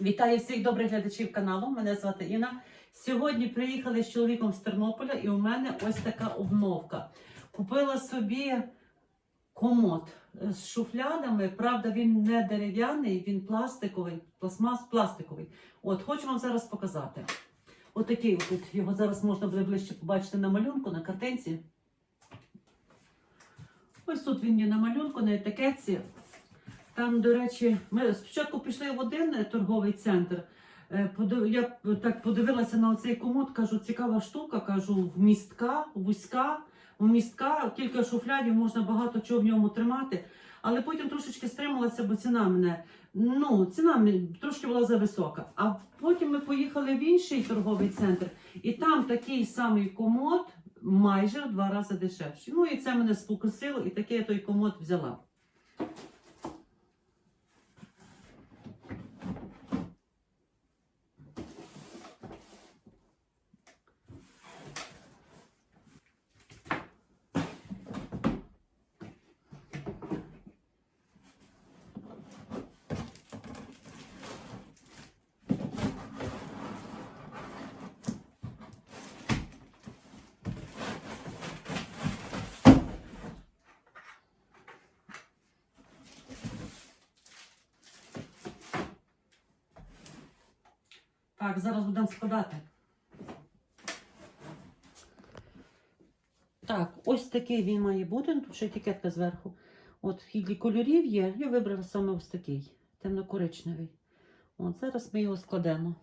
Вітаю всіх добрих глядачів каналу. Мене звати Інна. Сьогодні приїхали з чоловіком з Тернополя, і у мене ось така обновка. Купила собі комод з шуфлядами. Правда, він не дерев'яний, він пластиковий, пластмас пластиковий. От, хочу вам зараз показати. Отакий от його зараз можна буде ближче побачити на малюнку, на картинці. Ось тут він є на малюнку, на етикетці. Там, до речі, ми спочатку пішли в один торговий центр. Е, Я так подивилася на оцей комод, кажу, цікава штука, кажу, вмістка, вузька, вмістка, кілька шуфлядів, можна багато чого в ньому тримати. Але потім трошечки стрималася, бо ціна мене, ну, ціна мені трошки була зависока. А потім ми поїхали в інший торговий центр, і там такий самий комод майже в два рази дешевший. Ну і це мене спокусило, і такий я той комод взяла. Так, зараз будемо складати. Так, ось такий він має бути. Ну, Тут ще етикетка зверху. От вхід кольорів є. Я вибрала саме ось такий, темно-коричневий. От зараз ми його складемо.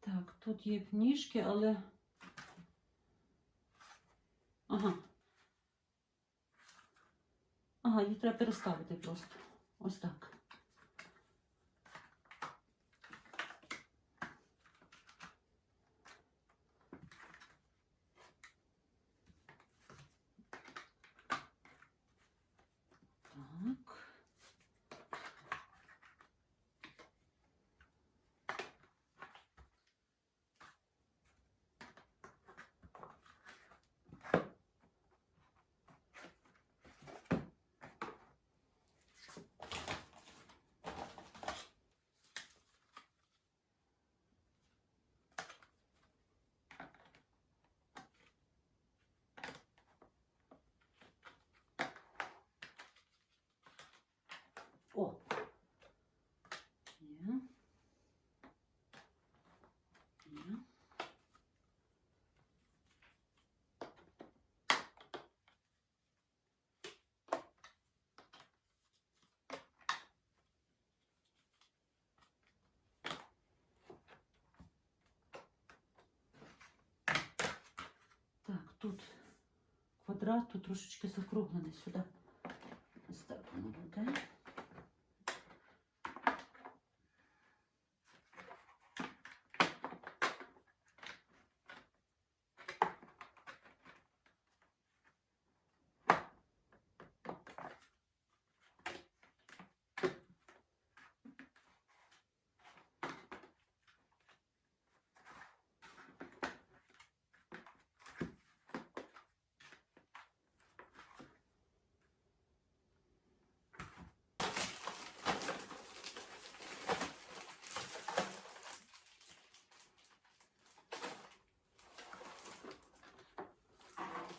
Так, тут є ніжки, але. Ага. Ага, її треба переставити просто. Ось так. О. Є. Є. Так, тут квадрат, тут трошечки закруглений сюди. Ось так воно буде.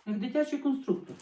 Як дитячий конструктор.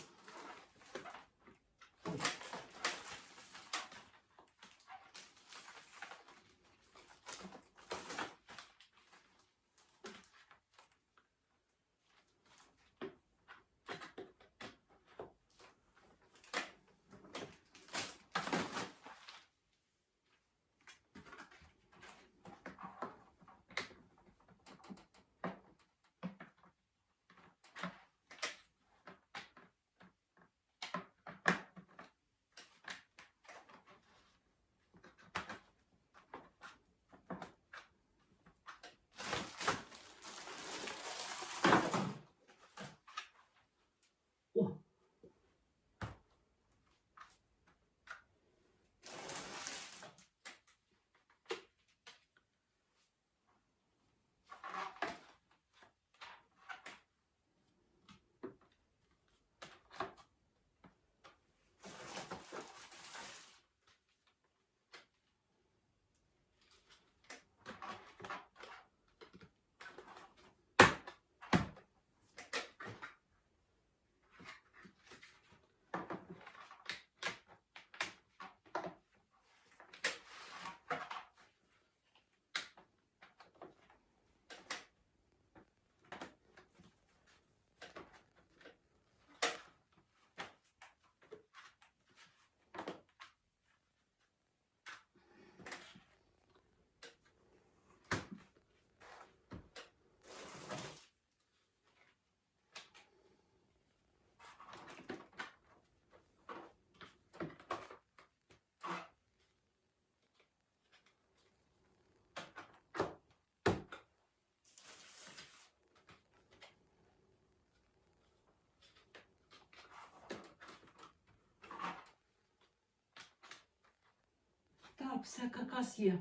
Все каркас є.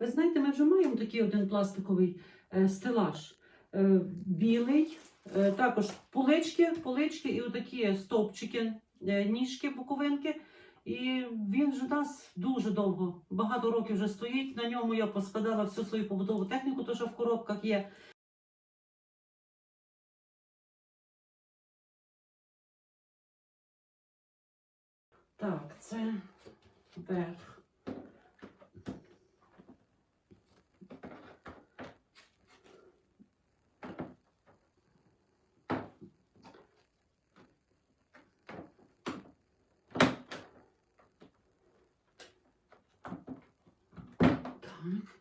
Ви знаєте, ми вже маємо такий один пластиковий е, стелаж. Е, білий, е, також полички, полички і отакі стовпчики, ніжки, боковинки. І він же у нас дуже довго, багато років вже стоїть. На ньому я поскладала всю свою побутову техніку, то що в коробках є. Так, це верх. Так.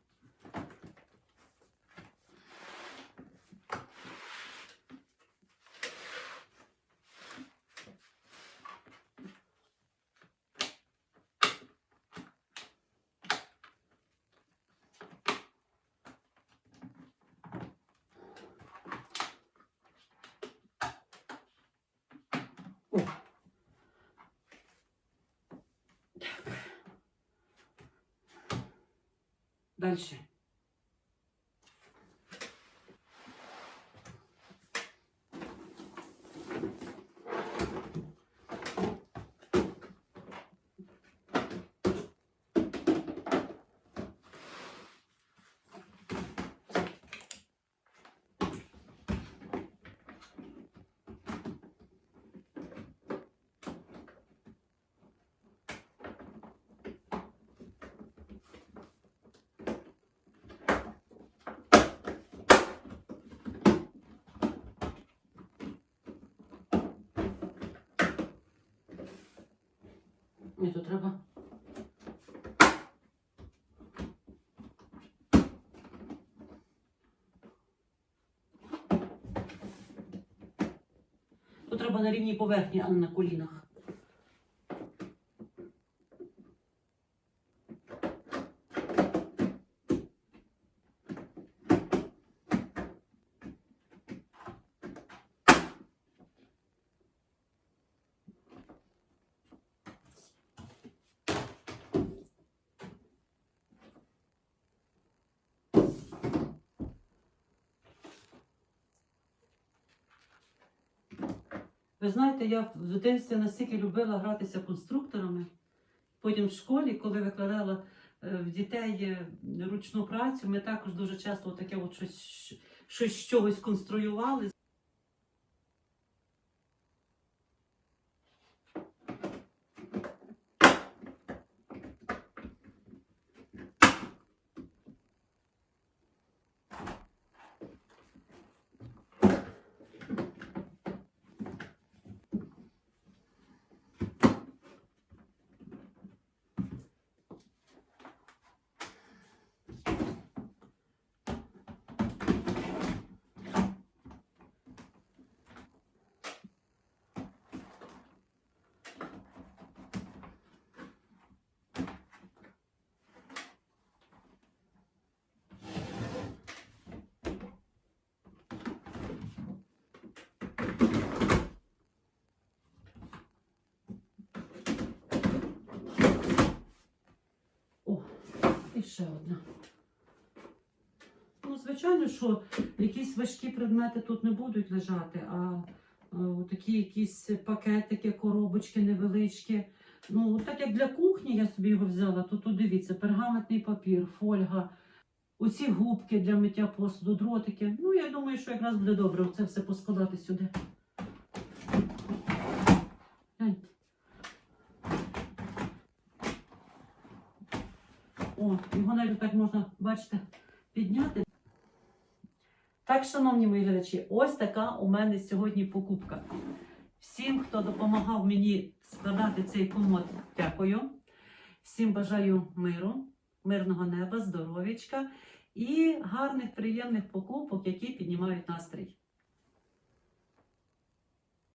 О. Так. Дальше. Ні, то треба. То треба на рівній поверхні, а не на колінах. Ви знаєте, я в дитинстві настільки любила гратися конструкторами. Потім в школі, коли викладала е, в дітей е, ручну працю, ми також дуже часто таке от щось, щось чогось конструювали. І ще одна. Ну, звичайно, що якісь важкі предмети тут не будуть лежати, а е, такі якісь пакетики, коробочки невеличкі. Ну, так як для кухні я собі його взяла, то тут дивіться, пергаментний папір, фольга, оці губки для миття посуду, дротики. Ну, я думаю, що якраз буде добре це все поскладати сюди. Навіть так можна, бачите, підняти. Так, шановні мої глядачі, ось така у мене сьогодні покупка. Всім, хто допомагав мені складати цей комод, дякую. Всім бажаю миру, мирного неба, здоров'ячка і гарних, приємних покупок, які піднімають настрій.